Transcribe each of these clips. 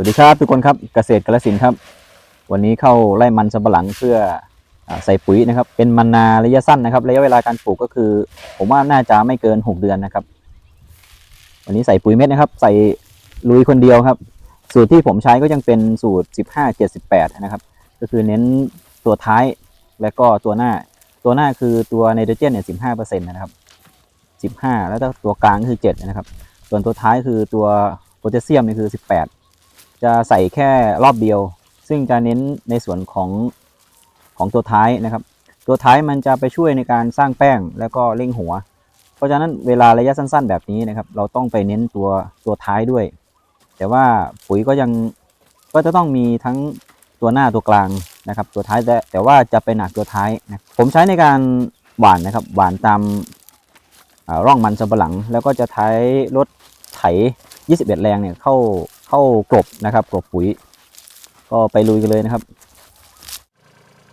วัสดีครับทุกคนครับเกษตรกระสินครับ วันนี้เข้าไร่มันสำปะหลังเพื่ออใส่ปุ๋ยนะครับ เป็นมันนาระยะสั้นนะครับ ระยะเวลาการปลูกก็คือ ผมว่าน่าจะไม่เกิน 6 เดือนนะครับ วันนี้ใส่ปุ๋ยเม็ดนะครับ ใส่ลุยคนเดียวครับ สูตรที่ผมใช้ก็ยังเป็นสูตร 15 78 นะครับ ก็คือเน้นตัวท้ายและก็ตัวหน้า ตัวหน้าคือตัวไนโตรเจนเนี่ย15%นะครับ 15 แล้วตัวกลางก็คือ 7 นะครับ ส่วนตัวท้ายคือตัวโพแทสเซียมนี่คือ 18 จะใส่แค่รอบเดียว ซึ่งจะเน้นในส่วนของของตัวท้ายนะครับ ตัวท้ายมันจะไปช่วยในการสร้างแป้งแล้วก็เร่งหัว เพราะฉะนั้นเวลาระยะสั้นๆ แบบนี้นะครับ เราต้องไปเน้นตัวตัวท้ายด้วย แต่ว่าปุ๋ยก็ยังก็จะต้องมีทั้งตัวหน้าตัวกลางนะครับ ตัวท้ายแต่แต่ว่าจะไปหนักตัวท้ายนะผมใช้ในการหว่านนะครับหว่านตามร่องมันสำปะหลัง แล้วก็จะใช้รถไถ 21 แรงเนี่ยเข้า เข้ากลบนะครับกลบปุ๋ย ก็ไปลุยกันเลยนะครับ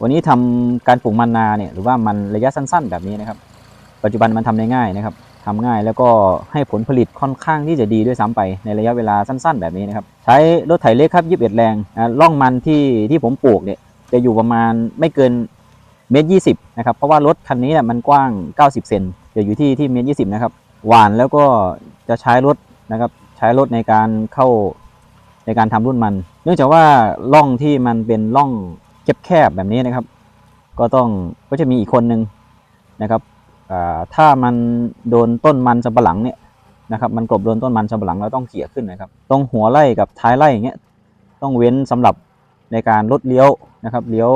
วันนี้ทำการปลูกมันนาเนี่ยหรือว่ามันระยะสั้น ๆ แบบนี้นะครับ ปัจจุบันมันทำได้ง่ายนะครับทำง่ายแล้วก็ให้ผลผลิตค่อนข้างที่จะดีด้วยซ้ำไปในระยะเวลาสั้น ๆ แบบนี้นะครับ ใช้รถไถเล็กครับ21แรงนะร่องมันที่ที่ผมปลูกเนี่ยจะอยู่ประมาณไม่เกินเมตรยีนะครับเพราะว่ารถคันนี้เนี่ยมันกว้าง 90 เซนจะอยู่ที่ที่เมตรยีนะครับหวานแล้วก็จะใช้รถนะครับใช้รถในการเข้า ในการทำรุ่นมัน เนื่องจากว่าร่องที่มันเป็นร่องแคบๆแบบนี้นะครับ ก็ต้องก็จะมีอีกคนนึงนะครับถ้ามันโดนต้นมันสำปะหลังเนี่ยนะครับมันกลบโดนต้นมันสำปะหลังเราต้องเขี่ยขึ้นนะครับตรงหัวไร่กับท้ายไร่อย่างเงี้ยต้องเว้นสำหรับในการลดเลี้ยวนะครับเลี้ยว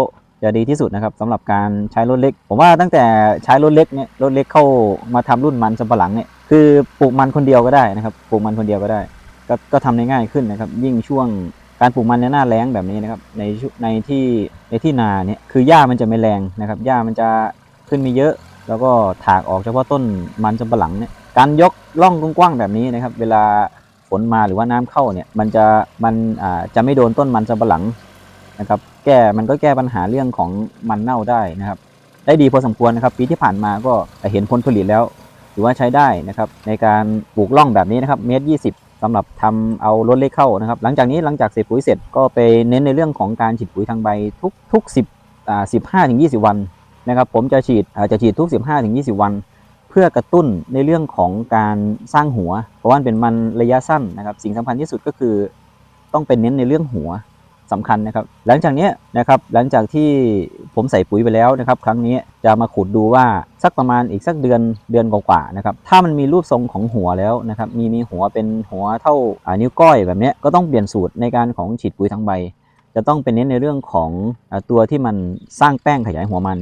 จะดีที่สุดนะครับสำหรับการใช้รถเล็ก ผมว่าตั้งแต่ใช้รถเล็กเนี่ยรถเล็กเข้ามาทำรุ่นมันสำปะหลังเนี่ยคือปลูกมันคนเดียวก็ได้นะครับปลูกมันคนเดียวก็ได้ ก็ก็ทำได้ง่ายขึ้นนะครับ ยิ่งช่วงการปลูกมันในหน้าแล้งแบบนี้นะครับ ในในที่ในที่นาเนี่ยคือหญ้ามันจะไม่แรงนะครับหญ้ามันจะขึ้นไมีเยอะ แล้วก็ถากออกเฉพาะต้นมันสำปะหลังเนี่ยการยกร่องกว้างๆแบบนี้นะครับ เวลาฝนมาหรือว่าน้ำเข้าเนี่ยมันจะมันอ่าจะไม่โดนต้นมันสำปะหลังนะครับแก้มันก็แก้ปัญหาเรื่องของมันเน่าได้นะครับ ได้ดีพอสมควรนะครับ ปีที่ผ่านมาก็เห็นผลผลิตแล้ว ถือว่าใช้ได้นะครับ ในการปลูกร่องแบบนี้นะครับเมตรยี่สิบ สำหรับทำเอารถเล็กเข้านะครับ หลังจากนี้หลังจากเสร็จปุ๋ยเสร็จก็ไปเน้นในเรื่องของการฉีดปุ๋ยทางใบทุกทุกสิบอ่าสิบห้าถึงยี่สิบวันนะครับ ผมจะฉีดอ่าจะฉีดทุกสิบห้าถึงยี่สิบวัน เพื่อกระตุ้นในเรื่องของการสร้างหัว เพราะว่าเป็นมันระยะสั้นนะครับ สิ่งสำคัญที่สุดก็คือต้องเป็นเน้นในเรื่องหัว สำคัญนะครับ หลังจากนี้นะครับหลังจากที่ผมใส่ปุ๋ยไปแล้วนะครับ ครั้งนี้จะมาขุดดูว่าสักประมาณอีกสักเดือนเดือนกว่าๆนะครับถ้ามันมีรูปทรงของหัวแล้วนะครับมีมีหัวเป็นหัวเท่าอ่านิ้วก้อยแบบนี้ก็ต้องเปลี่ยนสูตรในการของฉีดปุ๋ยทั้งใบ จะต้องเป็นเน้นในเรื่องของอตัวที่มันสร้างแป้งขยายหัวมัน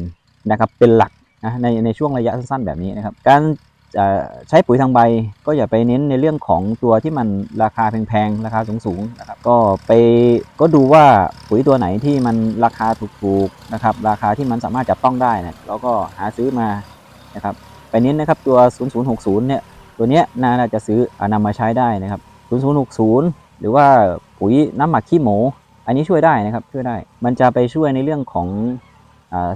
นะครับเป็นหลักนะในในช่วงระยะสั้นๆแบบนี้นะครับการ จะใช้ปุ๋ยทางใบ ก็อย่าไปเน้นในเรื่องของตัวที่มันราคาแพงๆราคาสูงๆนะครับก็ไปก็ดูว่าปุ๋ยตัวไหนที่มันราคาถูกๆนะครับราคาที่มันสามารถจับต้องได้นี่ยเราก็หาซื้อมานะครับไปเน้นนะครับตัว 0060 เนี่ยตัวเนี้ยน่าจะซื้ออนำมาใช้ได้นะครับ 0060 หรือว่าปุ๋ยน้ำหมักขี้หมู อันนี้ช่วยได้นะครับช่วยได้ มันจะไปช่วยในเรื่องของ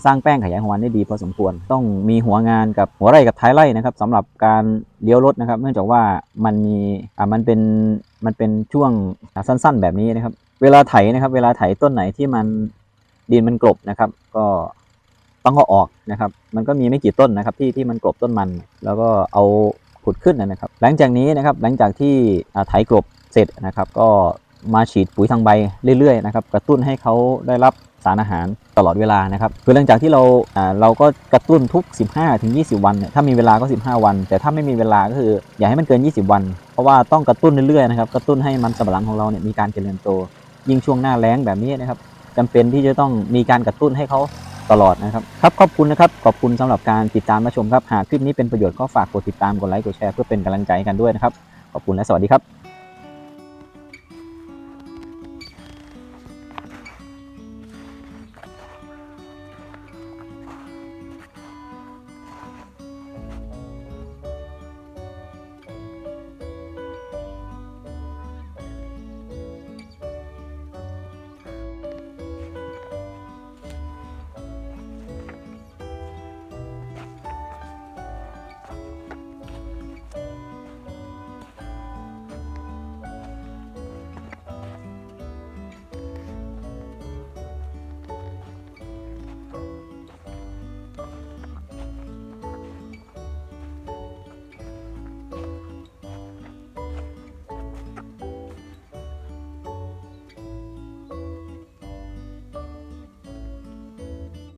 สร้างแป้งขยายหัวได้ดีพอสมควร ต้องมีหัวงานกับหัวไร่กับท้ายไร่นะครับสำหรับการเลี้ยวรถนะครับ เนื่องจากว่ามันมีอ่ามันเป็นมันเป็นช่วงสั้นๆ แบบนี้นะครับ เวลาไถนะครับ เวลาไถต้นไหนที่มันดินมันกลบนะครับ ก็ต้องเอาออกนะครับ มันก็มีไม่กี่ต้นนะครับ ที่ที่มันกลบต้นมัน แล้วก็เอาขุดขึ้นนะครับ หลังจากนี้นะครับหลังจากที่ไถกลบเสร็จนะครับ ก็มาฉีดปุ๋ยทางใบเรื่อยๆนะครับ กระตุ้นให้เขาได้รับ สารอาหารตลอดเวลานะครับคือหลังจากที่เราอ่าเราก็กระตุ้นทุก 15ถึง20 วันเนี่ยถ้ามีเวลาก็ 15 วัน แต่ถ้าไม่มีเวลาก็คืออย่าให้มันเกิน 20 วัน เพราะว่าต้องกระตุ้นเรื่อยๆนะครับกระตุ้นให้มันสำปะหลังของเราเนี่ยมีการเจริญโตยิ่งช่วงหน้าแล้งแบบนี้นะครับจำเป็นที่จะต้องมีการกระตุ้นให้เขาตลอดนะครับครับขอบคุณนะครับขอบคุณสำหรับการติดตามรับชมครับหากคลิปนี้เป็นประโยชน์ก็ฝากกดติดตามกดไลค์กดแชร์เพื่อเป็นกำลังใจให้กันด้วยนะครับขอบคุณและสวัสดีครับ